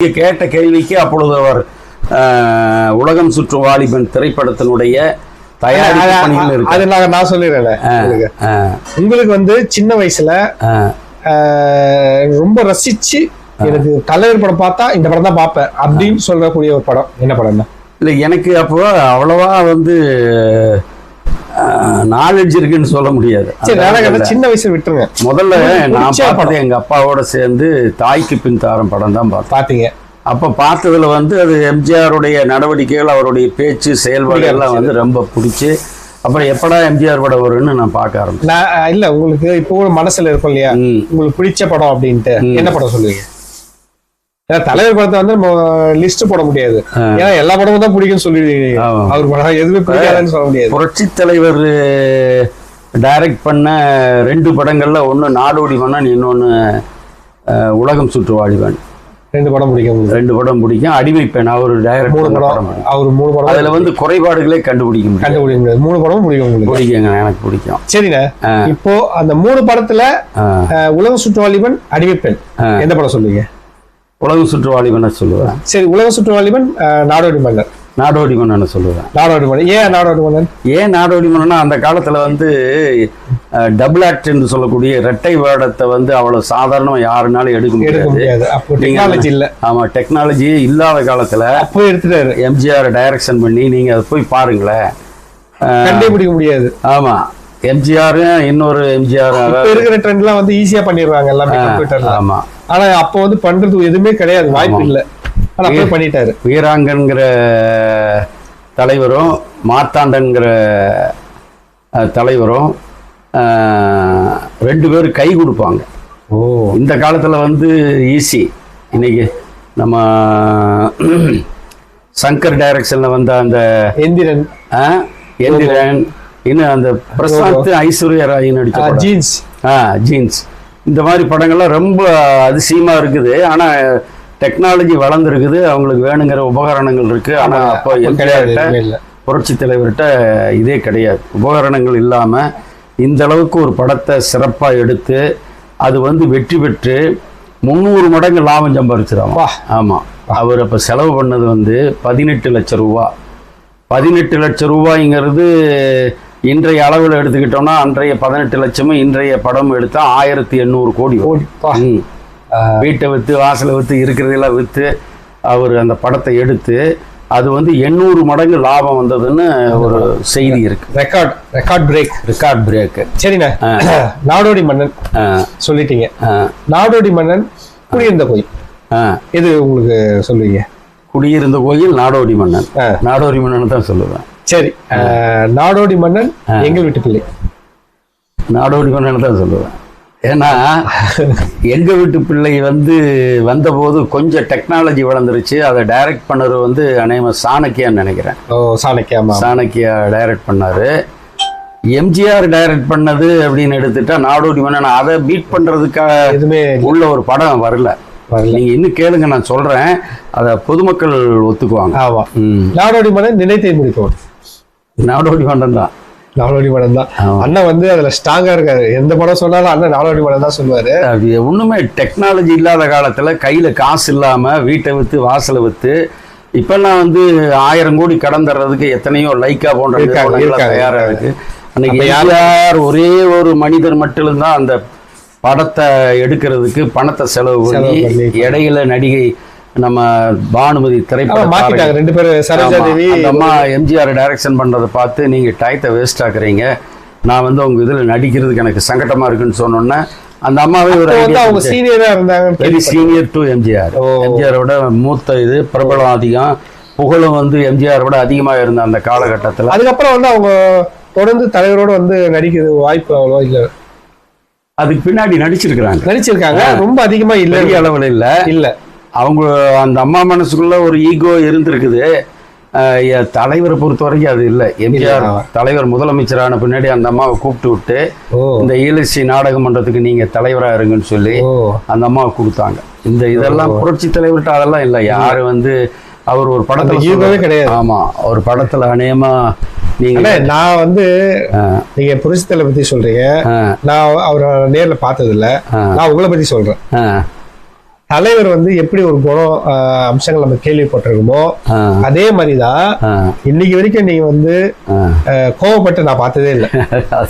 கேட்ட கேள்விக்கு அப்பொழுது அவர் உலகம் சுற்றும் வாலிபன் திரைப்படத்தினுடைய தயாரிப்பு அது நான் நான் சொல்லிடுறேன். உங்களுக்கு. வந்து சின்ன வயசுல ரொம்ப ரசிச்சு எனக்கு தலைவர் படம் பார்த்தா இந்த படம் தான் பார்ப்பேன் அப்படின்னு சொல்லக்கூடிய ஒரு படம். என்ன படம் இல்ல எனக்கு அப்போ அவ்வளவா வந்து நாலேஜ் இருக்குன்னு சொல்ல முடியாது. சின்ன வயசுல விட்டுருங்க. முதல்ல நான் பார்த்தது எங்க அப்பாவோட சேர்ந்து தாய்க்கு பின் தாரம் படம் தான் பார்த்தேன். பாத்தீங்க அப்ப பார்த்ததுல வந்து அது எம்ஜிஆருடைய நடவடிக்கைகள் அவருடைய பேச்சு செயல்பாடு எல்லாம் வந்து ரொம்ப பிடிச்சி அப்புறம் எப்படா எம்ஜிஆர் படம் வரும்னு நான் பார்க்க ஆரம்பிச்சேன். இல்ல உங்களுக்கு இப்போ மனசுல இருக்கும் இல்லையா. உங்களுக்கு பிடிச்ச படம் அப்படின்ட்டு. என்ன படம் சொல்லுவீங்க? தலைவர் படத்தை வந்து லிஸ்ட் போட முடியாது. ஏன்னா எல்லா படமும் தான் பிடிக்கும்னு சொல்லிடுவீங்க. அவர் படம் எதுவுமே பிடிக்காதுன்னு சொல்ல முடியாது. புரட்சி தலைவர் டைரக்ட் பண்ண ரெண்டு படங்கள்ல ஒன்று நாடோடி மன்னன் இன்னொன்று உலகம் சுற்று வாலிபன். ரெண்டு படம் பிடிக்கும். ரெண்டு படம் பிடிக்கும். அடிமை பெண் அவர் டைரக்ட் மூணு படம். அவர் மூணு படம் அதுல வந்து குறைபாடுகளே கண்டுபிடிக்க முடியும் கண்டுபிடிக்க முடியாது. மூணு படமும் பிடிக்கும் உங்களுக்கு பிடிக்குங்க எனக்கு பிடிக்கும். சரிண்ணே. இப்போ அந்த மூணு படத்துல உலக சுற்றுவாலிபன் அடிமைப்பெண். எந்த படம் சொல்லுவீங்க? உலகம் சுற்று வாலிபனை சொல்லுவேன் சரி உலக சுற்றுவாலிபன் நாடோடி மன்னர் நாடோடி மன்னனை சொல்லுவேன் நாடோடி மன்னர் ஏன் நாடோடி மன்னன் ஏன் நாடோடி மன்னனா அந்த காலத்துல வந்து டபுள் ஆக்ட் என்று சொல்லக்கூடிய இரட்டை வேடத்தை வந்து அவ்வளவு சாதாரணமா யாருனாலும் எடுக்க முடியாது. டெக்னாலஜி இல்ல. ஆமா டெக்னாலஜியே இல்லாத காலத்துல அப்போ எடுத்துட்டாரு. எம்ஜிஆர் டைரக்ஷன் பண்ணி நீங்க அதை போய் பாருங்களேன். அஹ், கண்டே பிடிக்க முடியாது. ஆமா எம்ஜிஆர் இன்னொரு எம்ஜிஆர் இருக்கிற ட்ரெண்ட்லாம் வந்து ஈஸியா பண்ணிடுறாங்க எல்லாமே கம்ப்யூட்டர்ல ஆமா. ஆனா அப்போ வந்து பண்றது எதுவுமே கிடையாது. வாய்ப்பு இல்ல. ஆனா அப்படியே பண்ணிட்டாரு. வீராங்கன்கிற தலைவரும் மார்த்தாண்டன்கிற தலைவரும் ரெண்டு பேரும் கை கொடுப்பாங்க. ஓ. இந்த காலத்தில் வந்து ஈஸி இன்னைக்கு நம்ம சங்கர் டைரக்ஷனில் வந்த அந்த எந்திரன். அஹ், எந்திரன் இன்னும் அந்த பிரசாந்த் ஐஸ்வர்யா ராய் நடிச்ச. ஜீன்ஸ். ஆ ஜீன்ஸ். இந்த மாதிரி படங்கள்லாம் ரொம்ப அதிசயமாக இருக்குது. ஆனால் டெக்னாலஜி வளர்ந்துருக்குது. அவங்களுக்கு வேணுங்கிற உபகரணங்கள் இருக்குது ஆனால் அப்போ கிடையாது எம்ஜிஆர்கிட்ட புரட்சி தலைவர்கிட்ட இதே கிடையாது. உபகரணங்கள் இல்லாமல் இந்த அளவுக்கு ஒரு படத்தை சிறப்பாக எடுத்து அது வந்து வெற்றி பெற்று முந்நூறு மடங்கு லாபம் சம்பாரிச்சிடாமா வா. ஆமாம் அவர் அப்போ செலவு பண்ணது வந்து பதினெட்டு லட்சம் ரூபா. பதினெட்டு லட்சம் ரூபாய்ங்கிறது இன்றைய அளவில் எடுத்துக்கிட்டோம்னா அன்றைய பதினெட்டு லட்சமும் இன்றைய படம் எடுத்தா ஆயிரத்தி எண்ணூறு கோடி. வீட்டை விற்று வாசலை விற்று இருக்கிறதெல்லாம் விற்று அவர் அந்த படத்தை எடுத்து அது வந்து எண்ணூறு மடங்கு லாபம் வந்ததுன்னு ஒரு செய்தி இருக்கு. Record record break. Record break. சரிண்ணே. நாடோடி மன்னன் சொல்லிட்டீங்க. நாடோடி மன்னன் குடியிருந்த கோயில். இது உங்களுக்கு சொல்லுவீங்க? குடியிருந்த கோயில் நாடோடி மன்னன். நாடோடி மன்னன் தான் சொல்லுவேன். சரி நாடோடி மன்னன் எங்கள் வீட்டு பிள்ளை. நாடோடி மன்னன் தான் சொல்லுவேன். ஏன்னா எங்க வீட்டு பிள்ளை வந்து வந்தபோது கொஞ்சம் டெக்னாலஜி வளர்ந்துருச்சு. அதை டைரக்ட் பண்ணது வந்து அநேகமா சாணக்கியான்னு நினைக்கிறேன். ஓ சாணக்கியாமா சாணக்கியா டைரக்ட் பண்ணாரு. எம்ஜிஆர் டைரக்ட் பண்ணது அப்படின்னு எடுத்துட்டா நாடோடி மன்னன் அதை பீட் பண்றதுக்காக எதுவுமே உள்ள ஒரு படம் வரல. வரல. நீங்க இன்னும் கேளுங்க நான் சொல்றேன். அதை பொதுமக்கள் ஒத்துக்குவாங்க. ஆமா. ம். நாடோடி மன்னன் நினைத்தை முடிப்பவன் நாடோடி மன்னன் தான் நாடோடி மன்னன் தான். அண்ணன் வந்து அதுல ஸ்ட்ராங்கா இருக்காரு எந்த படம் சொன்னாலும் அண்ணன் நாடோடி மன்னன் தான் சொல்லுவாரு அது ஒண்ணுமே டெக்னாலஜி இல்லாத காலத்துல கையில காசு இல்லாம வீட்டை வித்து வாசலை வித்து இப்பெல்லாம் வந்து ஆயிரம் கோடி கடந்துறதுக்கு எத்தனையோ லைக்கா போன்ற. தயாரா இருக்கு அன்னைக்கு யார் ஒரே ஒரு மனிதர் மட்டும்தான் அந்த படத்தை எடுக்கிறதுக்கு பணத்தை செலவு பண்ணி. இடையில நடிகை நம்ம பானுமதி ஆமா திரைப்பட மாத்திட்டாங்க ரெண்டு பேரும் அம்மா எம்ஜிஆர் டைரக்ஷன் பண்றதை பார்த்து நீங்க டயத்தை வேஸ்ட் ஆக்குறீங்க. நான் வந்து உங்க இதுல நடிக்கிறதுக்கு எனக்கு சங்கடமா இருக்குன்னு சொன்னோன்னே அந்த அம்மாவே ஒரு அவங்க ஐடியா சீனியரா இருந்தாங்க. Very senior to MGR. எம்ஜிஆரோட மூத்த இது பிரபலம் அதிகம். புகழும் வந்து எம்ஜிஆர் விட அதிகமா இருந்த அந்த காலகட்டத்துல. அதுக்கப்புறம் வந்து அவங்க தொடர்ந்து தலைவரோட வந்து நடிக்கிறது வாய்ப்பு அவ்வளோ இல்ல. அதுக்கு பின்னாடி நடிச்சிருக்கிறாங்க. நடிச்சிருக்காங்க. ரொம்ப அதிகமா இல்ல. அளவில் இல்ல. இல்ல. அவங்க அந்த அம்மா மனசுக்குள்ள ஒரு ஈகோ இருந்திருக்குது. தலைவரை பொறுத்த வரைக்கும் அது இல்லை. எம்ஜிஆர். தலைவர் முதலமைச்சரான பின்னாடி அந்த அம்மாவை கூப்பிட்டு விட்டு இந்த ஈழசி நாடகம் மன்றத்துக்கு நீங்க தலைவரா இருங்கன்னு சொல்லி அந்த அம்மாவை கொடுத்தாங்க இந்த இதெல்லாம் புரட்சி தலைவர்கிட்ட அதெல்லாம் இல்லை. யாரு வந்து அவர் ஒரு படத்துல. கிடையாது. ஆமா ஒரு படத்துல அநேகமா நீங்க நான் வந்து நீங்க புரட்சித்தலை பத்தி சொல்றீங்க. நான் அவரை நேர்ல பார்த்தது இல்ல. நான் உங்களை பத்தி சொல்றேன். தலைவர் வந்து எப்படி ஒரு குணம் அம்சங்கள் நம்ம கேள்விப்பட்டிருக்கோமோ அதே மாதிரிதான் இன்னைக்கு வரைக்கும் நீங்க வந்து கோவப்பட்டு நான் பார்த்ததே இல்லை.